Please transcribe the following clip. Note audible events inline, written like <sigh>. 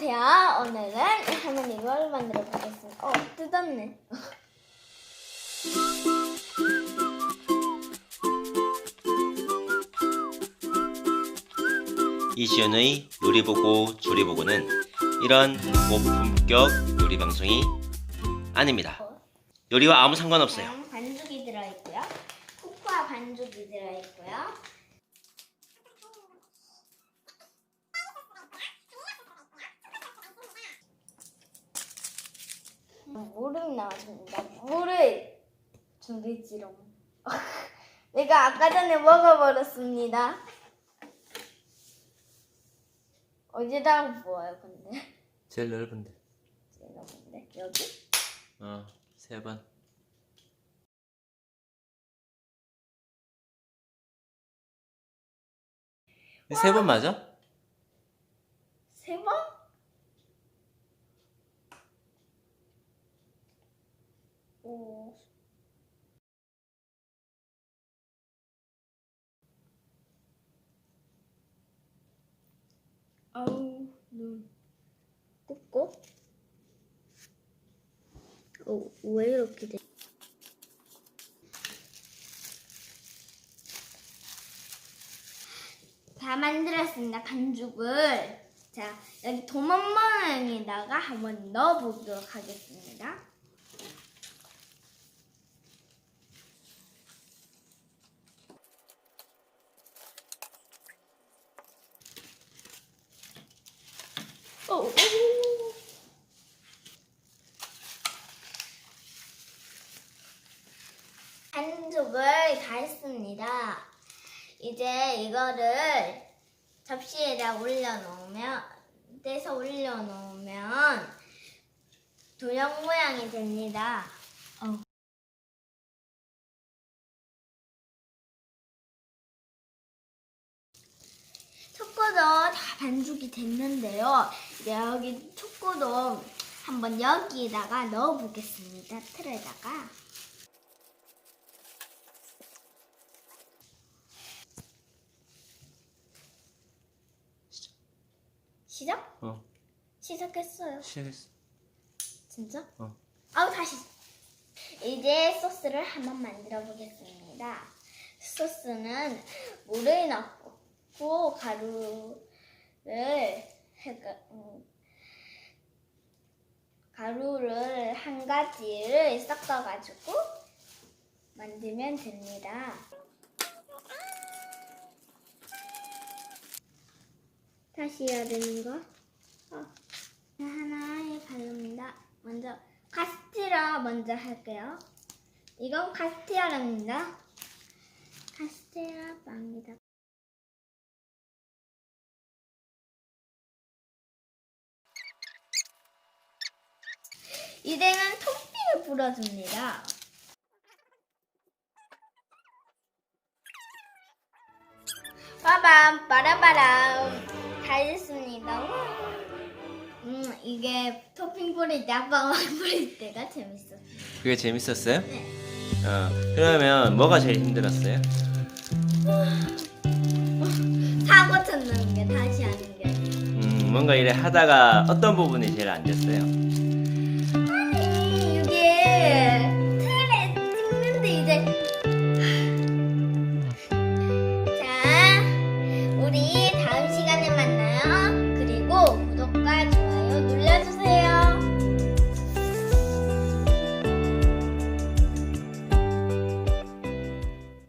안녕하세요. 오늘은 할머니 이걸 만들어 보겠습니다. 어, 뜯었네. 이시연의 요리보고 조리보고는 이런 고품격 요리 방송이 아닙니다. 요리와 아무 상관없어요. 반죽이 들어있고요. 코코아 반죽이 들어있고요. 물을 넣어줍니다. 물을 줄이지롱. 내가 아까 전에 먹어버렸습니다. 어디다 부어요, 근데? 제일 넓은데. 제가 뭔데? 여기? 어, 세 번. 세 번 맞아? 세 번? 오. 아우, 눈. 굽고. 어, 왜 이렇게 돼? 다 만들었습니다. 반죽을. 자, 여기 도마 모양에다가 한번 넣어보도록 하겠습니다. 오, 오. 반죽을 다 했습니다. 이제 이거를 접시에다 올려놓으면 떼서 올려놓으면 도형 모양이 됩니다. 초코도 다 반죽이 됐는데요. 여기 초코도 한번 여기에다가 넣어보겠습니다. 틀에다가. 시작? 어, 시작했어요. 시작했어. 진짜? 어. 아우 다시. 이제 소스를 한번 만들어 보겠습니다. 소스는 물을 넣고 가루를 해가, 음, 가루를 한 가지를 섞어가지고 만들면 됩니다. 다시 해야 되는 거? 어. 하나에 바릅니다. 먼저 카스티라 먼저 할게요. 이건 카스티라입니다. 카스티라 빵이다. 이제는 토핑을 불어줍니다. 빠밤 빠라바람 다 됐습니다. 와. 음 이게 토핑 뿌릴 때 아빠가 <laughs> 뿌릴 때가 재밌어. 그게 재밌었어요? 네. 어, 그러면 뭐가 제일 힘들었어요? 사고 쳤는 게 다시 하는 게. 음, 뭔가 이래 하다가 어떤 부분이 제일 안 됐어요?